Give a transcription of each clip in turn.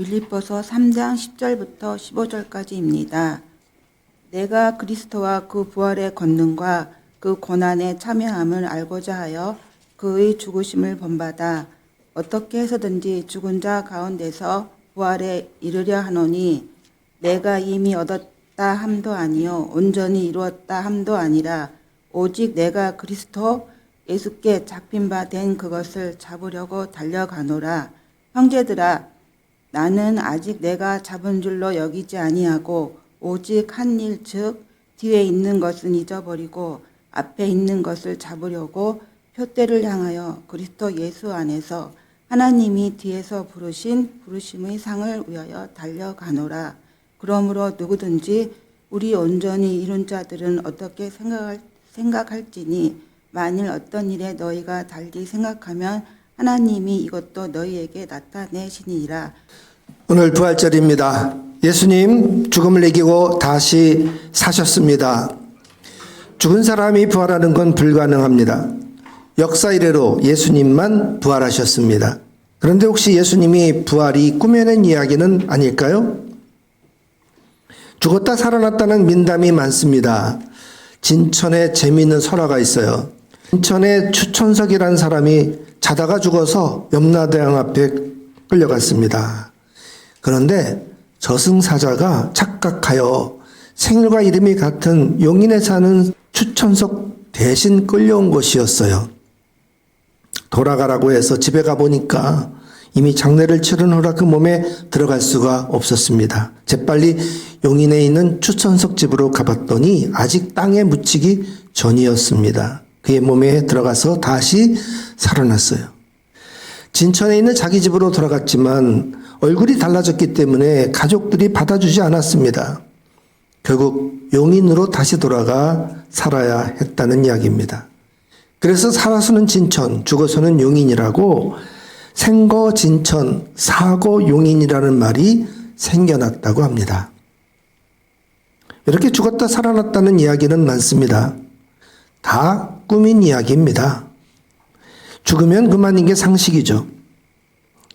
빌립보서 3장 10절부터 15절까지입니다. 내가 그리스도와 그 부활의 권능과 그 고난에 참여함을 알고자 하여 그의 죽으심을 본받아 어떻게 해서든지 죽은 자 가운데서 부활에 이르려 하노니 내가 이미 얻었다 함도 아니요 온전히 이루었다 함도 아니라 오직 내가 그리스도 예수께 잡힌 바 된 그것을 잡으려고 달려가노라 형제들아 나는 아직 내가 잡은 줄로 여기지 아니하고 오직 한 일 즉 뒤에 있는 것은 잊어버리고 앞에 있는 것을 잡으려고 표대를 향하여 그리스도 예수 안에서 하나님이 뒤에서 부르신 부르심의 상을 위하여 달려가노라. 그러므로 누구든지 우리 온전히 이룬 자들은 어떻게 생각할, 생각할지니 만일 어떤 일에 너희가 달리 생각하면 하나님이 이것도 너희에게 나타내시니라. 오늘 부활절입니다. 예수님 죽음을 이기고 다시 사셨습니다. 죽은 사람이 부활하는 건 불가능합니다. 역사 이래로 예수님만 부활하셨습니다. 그런데 혹시 예수님이 부활이 꾸며낸 이야기는 아닐까요? 죽었다 살아났다는 민담이 많습니다. 진천에 재미있는 설화가 있어요. 진천에 추천석이라는 사람이 자다가 죽어서 염라대왕 앞에 끌려갔습니다. 그런데 저승사자가 착각하여 생일과 이름이 같은 용인에 사는 추천석 대신 끌려온 것이었어요. 돌아가라고 해서 집에 가보니까 이미 장례를 치른 후라 그 몸에 들어갈 수가 없었습니다. 재빨리 용인에 있는 추천석 집으로 가봤더니 아직 땅에 묻히기 전이었습니다. 그의 몸에 들어가서 다시 살아났어요. 진천에 있는 자기 집으로 돌아갔지만 얼굴이 달라졌기 때문에 가족들이 받아주지 않았습니다. 결국 용인으로 다시 돌아가 살아야 했다는 이야기입니다. 그래서 살아서는 진천, 죽어서는 용인이라고 생거 진천, 사고 용인이라는 말이 생겨났다고 합니다. 이렇게 죽었다 살아났다는 이야기는 많습니다. 다 꾸민 이야기입니다. 죽으면 그만인 게 상식이죠.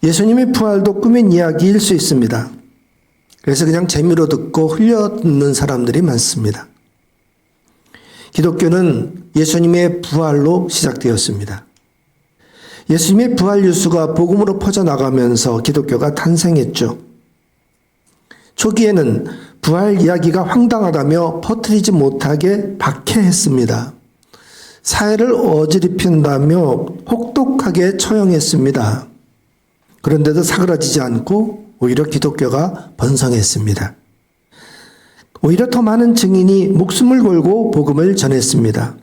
예수님의 부활도 꾸민 이야기일 수 있습니다. 그래서 그냥 재미로 듣고 흘려 듣는 사람들이 많습니다. 기독교는 예수님의 부활로 시작되었습니다. 예수님의 부활 뉴스가 복음으로 퍼져나가면서 기독교가 탄생했죠. 초기에는 부활 이야기가 황당하다며 퍼뜨리지 못하게 박해했습니다. 사회를 어지럽힌다며 혹독하게 처형했습니다. 그런데도 사그라지지 않고 오히려 기독교가 번성했습니다. 오히려 더 많은 증인이 목숨을 걸고 복음을 전했습니다.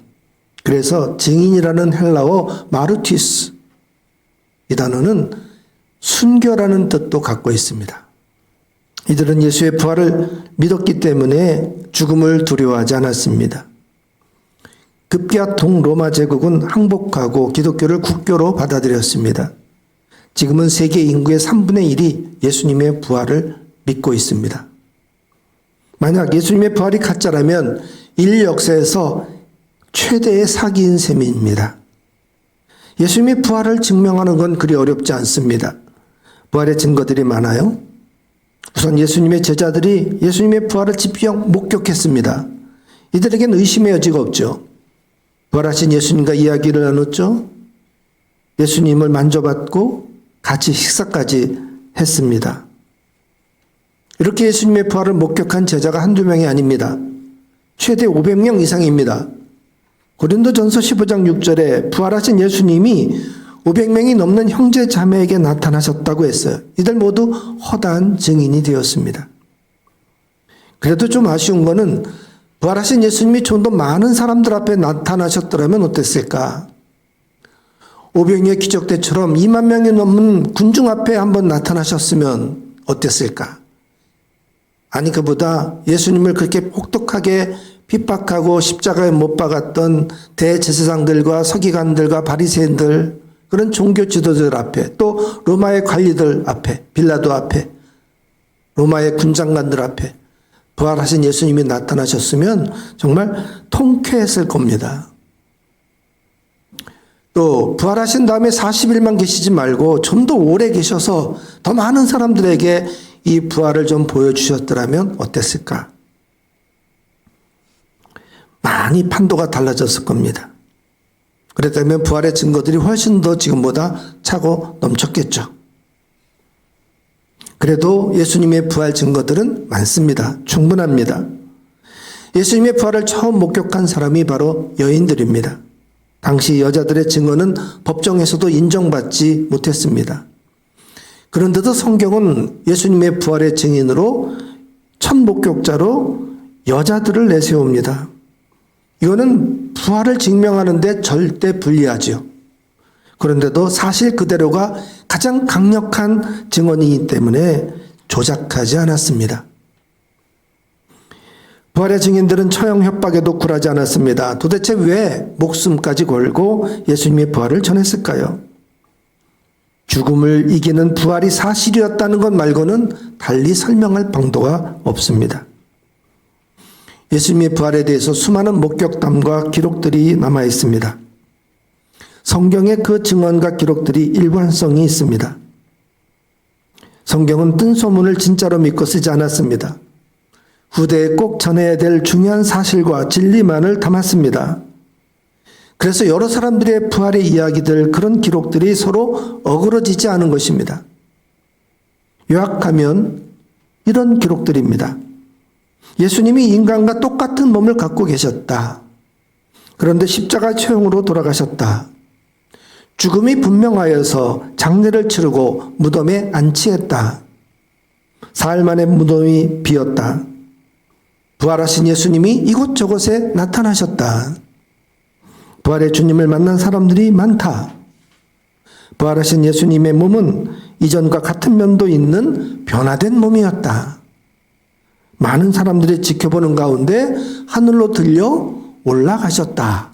그래서 증인이라는 헬라어 마르티스 이 단어는 순교라는 뜻도 갖고 있습니다. 이들은 예수의 부활을 믿었기 때문에 죽음을 두려워하지 않았습니다. 급기야 동로마 제국은 항복하고 기독교를 국교로 받아들였습니다. 지금은 세계 인구의 3분의 1이 예수님의 부활을 믿고 있습니다. 만약 예수님의 부활이 가짜라면 인류 역사에서 최대의 사기인 셈입니다. 예수님의 부활을 증명하는 건 그리 어렵지 않습니다. 부활의 증거들이 많아요. 우선 예수님의 제자들이 예수님의 부활을 집중 목격했습니다. 이들에겐 의심의 여지가 없죠. 부활하신 예수님과 이야기를 나눴죠. 예수님을 만져봤고 같이 식사까지 했습니다. 이렇게 예수님의 부활을 목격한 제자가 한두 명이 아닙니다. 최대 500명 이상입니다. 고린도 전서 15장 6절에 부활하신 예수님이 500명이 넘는 형제 자매에게 나타나셨다고 했어요. 이들 모두 허다한 증인이 되었습니다. 그래도 좀 아쉬운 거는 부활하신 예수님이 좀 더 많은 사람들 앞에 나타나셨더라면 어땠을까? 500의 기적 때처럼 2만 명이 넘는 군중 앞에 한번 나타나셨으면 어땠을까? 아니 그보다 예수님을 그렇게 혹독하게 핍박하고 십자가에 못 박았던 대제사장들과 서기관들과 바리새인들 그런 종교 지도자들 앞에 또 로마의 관리들 앞에 빌라도 앞에 로마의 군장관들 앞에 부활하신 예수님이 나타나셨으면 정말 통쾌했을 겁니다. 또 부활하신 다음에 40일만 계시지 말고 좀 더 오래 계셔서 더 많은 사람들에게 이 부활을 좀 보여주셨더라면 어땠을까? 많이 판도가 달라졌을 겁니다. 그랬다면 부활의 증거들이 훨씬 더 지금보다 차고 넘쳤겠죠. 그래도 예수님의 부활 증거들은 많습니다. 충분합니다. 예수님의 부활을 처음 목격한 사람이 바로 여인들입니다. 당시 여자들의 증언은 법정에서도 인정받지 못했습니다. 그런데도 성경은 예수님의 부활의 증인으로 첫 목격자로 여자들을 내세웁니다. 이거는 부활을 증명하는데 절대 불리하지요. 그런데도 사실 그대로가 가장 강력한 증언이기 때문에 조작하지 않았습니다. 부활의 증인들은 처형 협박에도 굴하지 않았습니다. 도대체 왜 목숨까지 걸고 예수님의 부활을 전했을까요? 죽음을 이기는 부활이 사실이었다는 것 말고는 달리 설명할 방도가 없습니다. 예수님의 부활에 대해서 수많은 목격담과 기록들이 남아 있습니다. 성경에 그 증언과 기록들이 일관성이 있습니다. 성경은 뜬 소문을 진짜로 믿고 쓰지 않았습니다. 후대에 꼭 전해야 될 중요한 사실과 진리만을 담았습니다. 그래서 여러 사람들의 부활의 이야기들, 그런 기록들이 서로 어그러지지 않은 것입니다. 요약하면 이런 기록들입니다. 예수님이 인간과 똑같은 몸을 갖고 계셨다. 그런데 십자가 처형으로 돌아가셨다. 죽음이 분명하여서 장례를 치르고 무덤에 안치했다. 사흘 만에 무덤이 비었다. 부활하신 예수님이 이곳저곳에 나타나셨다. 부활의 주님을 만난 사람들이 많다. 부활하신 예수님의 몸은 이전과 같은 면도 있는 변화된 몸이었다. 많은 사람들이 지켜보는 가운데 하늘로 들려 올라가셨다.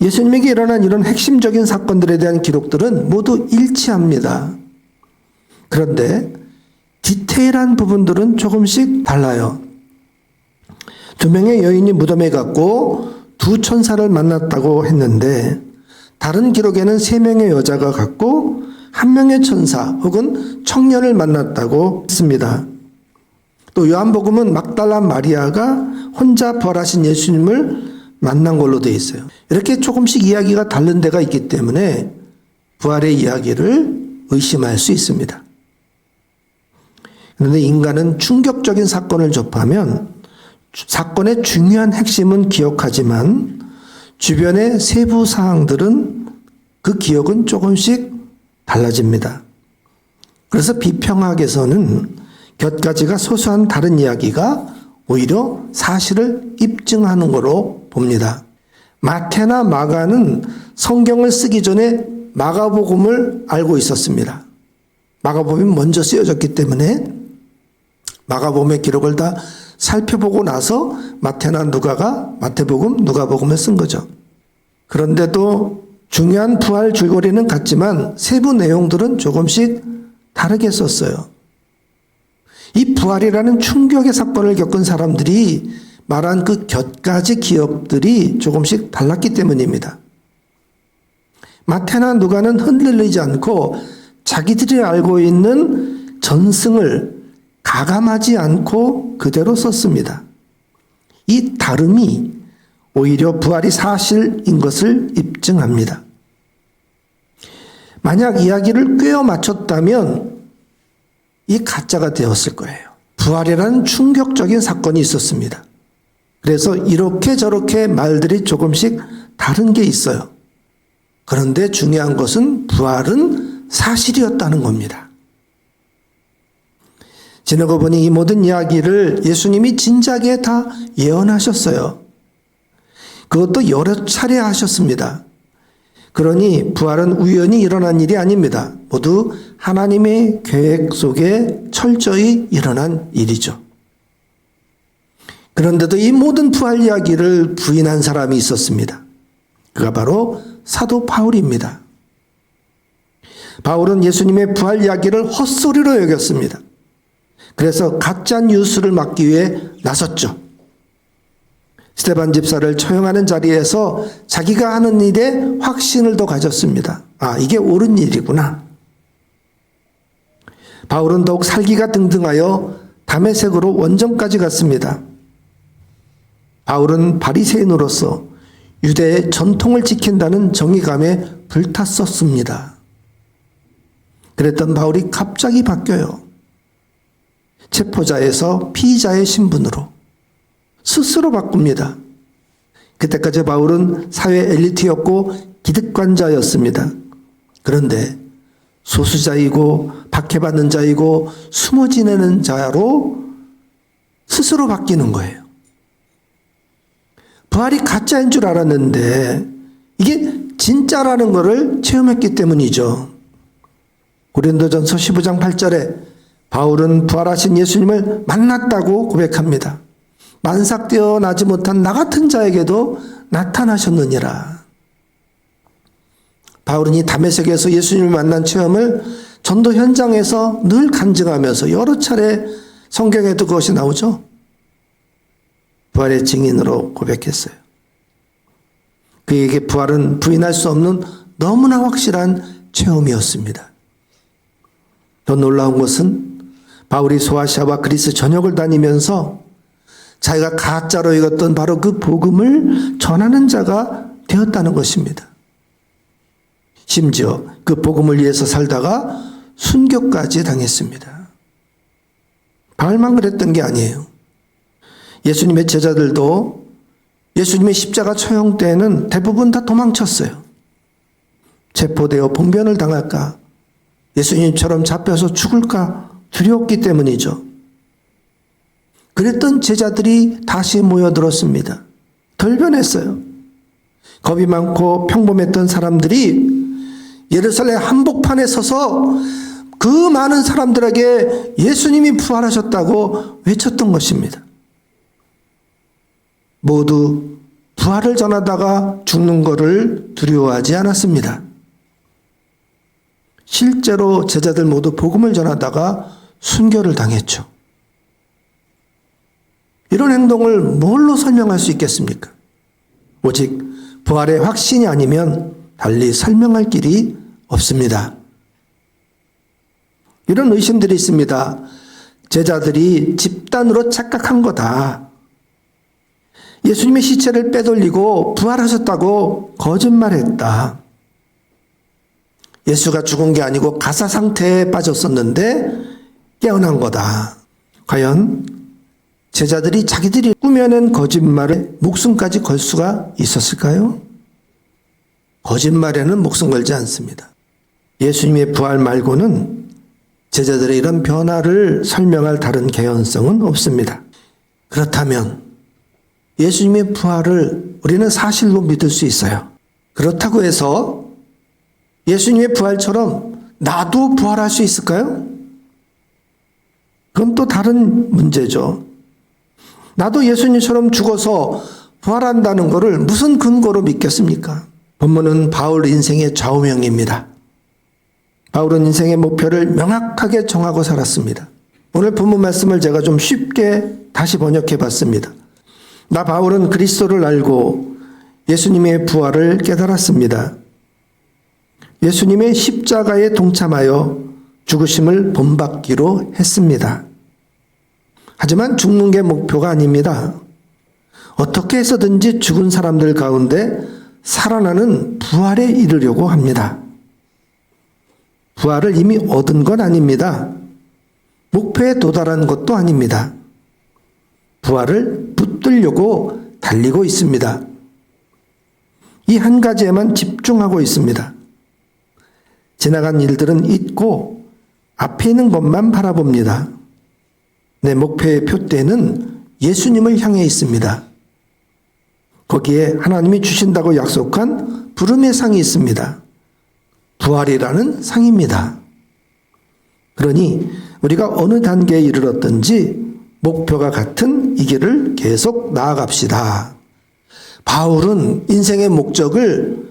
예수님에게 일어난 이런 핵심적인 사건들에 대한 기록들은 모두 일치합니다. 그런데 디테일한 부분들은 조금씩 달라요. 두 명의 여인이 무덤에 갔고 두 천사를 만났다고 했는데 다른 기록에는 세 명의 여자가 갔고 한 명의 천사 혹은 청년을 만났다고 했습니다. 또 요한복음은 막달라 마리아가 혼자 부활하신 예수님을 만난 걸로 되어 있어요. 이렇게 조금씩 이야기가 다른 데가 있기 때문에 부활의 이야기를 의심할 수 있습니다. 그런데 인간은 충격적인 사건을 접하면 사건의 중요한 핵심은 기억하지만 주변의 세부 사항들은 그 기억은 조금씩 달라집니다. 그래서 비평학에서는 곁가지가 소소한 다른 이야기가 오히려 사실을 입증하는 거로 봅니다. 마태나 마가는 성경을 쓰기 전에 마가복음을 알고 있었습니다. 마가복음이 먼저 쓰여졌기 때문에 마가복음의 기록을 다 살펴보고 나서 마태나 누가가 마태복음, 누가복음을 쓴 거죠. 그런데도 중요한 부활 줄거리는 같지만 세부 내용들은 조금씩 다르게 썼어요. 이 부활이라는 충격의 사건을 겪은 사람들이 말한 그 곁가지 기업들이 조금씩 달랐기 때문입니다. 마태나 누가는 흔들리지 않고 자기들이 알고 있는 전승을 가감하지 않고 그대로 썼습니다. 이 다름이 오히려 부활이 사실인 것을 입증합니다. 만약 이야기를 꿰어 맞췄다면 이 가짜가 되었을 거예요. 부활이라는 충격적인 사건이 있었습니다. 그래서 이렇게 저렇게 말들이 조금씩 다른 게 있어요. 그런데 중요한 것은 부활은 사실이었다는 겁니다. 지나고 보니 이 모든 이야기를 예수님이 진작에 다 예언하셨어요. 그것도 여러 차례 하셨습니다. 그러니 부활은 우연히 일어난 일이 아닙니다. 모두 하나님의 계획 속에 철저히 일어난 일이죠. 그런데도 이 모든 부활 이야기를 부인한 사람이 있었습니다. 그가 바로 사도 바울입니다. 바울은 예수님의 부활 이야기를 헛소리로 여겼습니다. 그래서 가짜 뉴스를 막기 위해 나섰죠. 스테반 집사를 처형하는 자리에서 자기가 하는 일에 확신을 더 가졌습니다. 아, 이게 옳은 일이구나. 바울은 더욱 살기가 등등하여 담에색으로 원정까지 갔습니다. 바울은 바리새인으로서 유대의 전통을 지킨다는 정의감에 불탔었습니다. 그랬던 바울이 갑자기 바뀌어요. 체포자에서 피의자의 신분으로 스스로 바꿉니다. 그때까지 바울은 사회 엘리트였고 기득권자였습니다. 그런데 소수자이고 박해받는 자이고 숨어 지내는 자로 스스로 바뀌는 거예요. 부활이 가짜인 줄 알았는데 이게 진짜라는 것을 체험했기 때문이죠. 고린도전서 15장 8절에 바울은 부활하신 예수님을 만났다고 고백합니다. 만삭 되어 나지 못한 나 같은 자에게도 나타나셨느니라. 바울은 이 담에색에서 예수님을 만난 체험을 전도 현장에서 늘 간증하면서 여러 차례 성경에도 그것이 나오죠. 부활의 증인으로 고백했어요. 그에게 부활은 부인할 수 없는 너무나 확실한 체험이었습니다. 더 놀라운 것은 바울이 소아시아와 그리스 전역을 다니면서 자기가 가짜로 읽었던 바로 그 복음을 전하는 자가 되었다는 것입니다. 심지어 그 복음을 위해서 살다가 순교까지 당했습니다. 바울만 그랬던 게 아니에요. 예수님의 제자들도 예수님의 십자가 처형 때에는 대부분 다 도망쳤어요. 체포되어 봉변을 당할까? 예수님처럼 잡혀서 죽을까? 두려웠기 때문이죠. 그랬던 제자들이 다시 모여들었습니다. 덜 변했어요. 겁이 많고 평범했던 사람들이 예루살렘 한복판에 서서 그 많은 사람들에게 예수님이 부활하셨다고 외쳤던 것입니다. 모두 부활을 전하다가 죽는 것을 두려워하지 않았습니다. 실제로 제자들 모두 복음을 전하다가 순교를 당했죠. 이런 행동을 뭘로 설명할 수 있겠습니까? 오직 부활의 확신이 아니면 달리 설명할 길이 없습니다. 이런 의심들이 있습니다. 제자들이 집단으로 착각한 거다. 예수님의 시체를 빼돌리고 부활하셨다고 거짓말했다. 예수가 죽은 게 아니고 가사 상태에 빠졌었는데 깨어난 거다. 과연 제자들이 자기들이 꾸며낸 거짓말에 목숨까지 걸 수가 있었을까요? 거짓말에는 목숨 걸지 않습니다. 예수님의 부활 말고는 제자들의 이런 변화를 설명할 다른 개연성은 없습니다. 그렇다면 예수님의 부활을 우리는 사실로 믿을 수 있어요. 그렇다고 해서 예수님의 부활처럼 나도 부활할 수 있을까요? 그건 또 다른 문제죠. 나도 예수님처럼 죽어서 부활한다는 것을 무슨 근거로 믿겠습니까? 본문은 바울 인생의 좌우명입니다. 바울은 인생의 목표를 명확하게 정하고 살았습니다. 오늘 본문 말씀을 제가 좀 쉽게 다시 번역해 봤습니다. 나 바울은 그리스도를 알고 예수님의 부활을 깨달았습니다. 예수님의 십자가에 동참하여 죽으심을 본받기로 했습니다. 하지만 죽는 게 목표가 아닙니다. 어떻게 해서든지 죽은 사람들 가운데 살아나는 부활에 이르려고 합니다. 부활을 이미 얻은 건 아닙니다. 목표에 도달한 것도 아닙니다. 부활을 붙들려고 달리고 있습니다. 이 한 가지에만 집중하고 있습니다. 지나간 일들은 잊고 앞에 있는 것만 바라봅니다. 내 목표의 표대는 예수님을 향해 있습니다. 거기에 하나님이 주신다고 약속한 부름의 상이 있습니다. 부활이라는 상입니다. 그러니 우리가 어느 단계에 이르렀든지 목표가 같은 이 길을 계속 나아갑시다. 바울은 인생의 목적을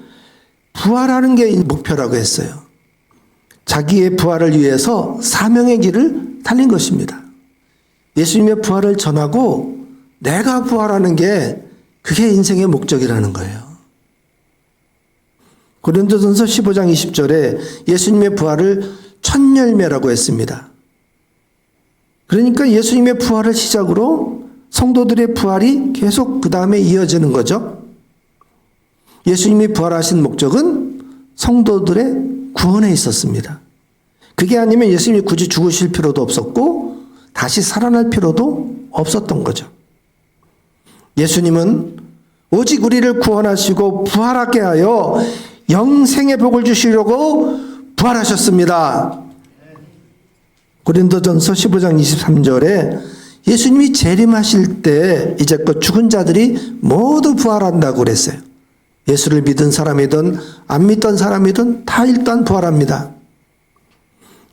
부활하는 게 목표라고 했어요. 자기의 부활을 위해서 사명의 길을 달린 것입니다. 예수님의 부활을 전하고 내가 부활하는 게 그게 인생의 목적이라는 거예요. 고린도전서 15장 20절에 예수님의 부활을 첫 열매라고 했습니다. 그러니까 예수님의 부활을 시작으로 성도들의 부활이 계속 그 다음에 이어지는 거죠. 예수님이 부활하신 목적은 성도들의 구원에 있었습니다. 그게 아니면 예수님이 굳이 죽으실 필요도 없었고 다시 살아날 필요도 없었던 거죠. 예수님은 오직 우리를 구원하시고 부활하게 하여 영생의 복을 주시려고 부활하셨습니다. 고린도전서 15장 23절에 예수님이 재림하실 때 이제껏 죽은 자들이 모두 부활한다고 그랬어요. 예수를 믿은 사람이든 안 믿던 사람이든 다 일단 부활합니다.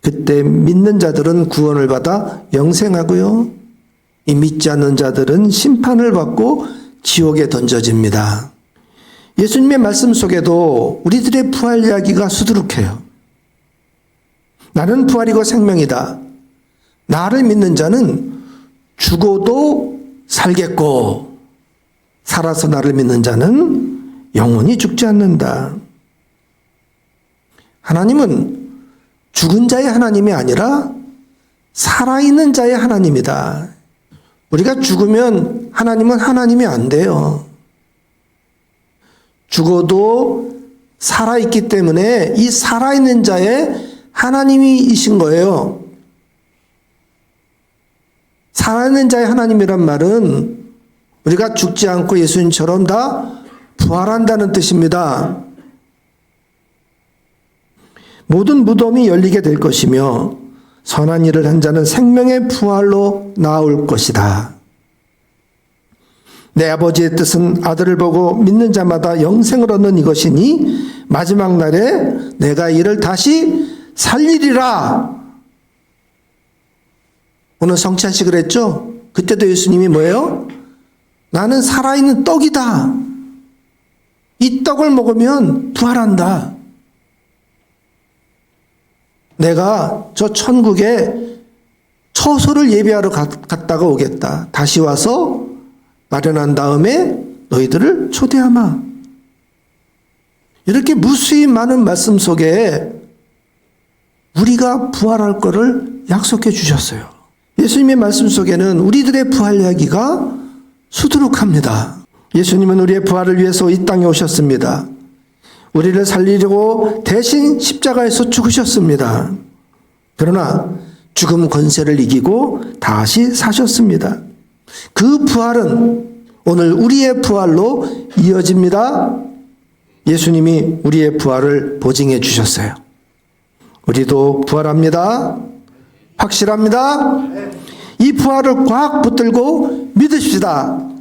그때 믿는 자들은 구원을 받아 영생하고요. 이 믿지 않는 자들은 심판을 받고 지옥에 던져집니다. 예수님의 말씀 속에도 우리들의 부활 이야기가 수두룩해요. 나는 부활이고 생명이다. 나를 믿는 자는 죽어도 살겠고, 살아서 나를 믿는 자는 영원히 죽지 않는다. 하나님은 죽은 자의 하나님이 아니라 살아있는 자의 하나님이다. 우리가 죽으면 하나님은 하나님이 안 돼요. 죽어도 살아있기 때문에 이 살아있는 자의 하나님이신 거예요. 살아있는 자의 하나님이란 말은 우리가 죽지 않고 예수님처럼 다 부활한다는 뜻입니다. 모든 무덤이 열리게 될 것이며 선한 일을 한 자는 생명의 부활로 나올 것이다. 내 아버지의 뜻은 아들을 보고 믿는 자마다 영생을 얻는 이것이니 마지막 날에 내가 이를 다시 살리리라. 오늘 성찬식을 했죠? 그때도 예수님이 뭐예요? 나는 살아있는 떡이다. 이 떡을 먹으면 부활한다. 내가 저 천국에 처소를 예비하러 갔- 갔다가 오겠다. 다시 와서 마련한 다음에 너희들을 초대하마. 이렇게 무수히 많은 말씀 속에 우리가 부활할 것을 약속해 주셨어요. 예수님의 말씀 속에는 우리들의 부활 이야기가 수두룩합니다. 예수님은 우리의 부활을 위해서 이 땅에 오셨습니다. 우리를 살리려고 대신 십자가에서 죽으셨습니다. 그러나 죽음 권세를 이기고 다시 사셨습니다. 그 부활은 오늘 우리의 부활로 이어집니다. 예수님이 우리의 부활을 보증해 주셨어요. 우리도 부활합니다. 확실합니다. 이 부활을 꽉 붙들고 믿으십시다.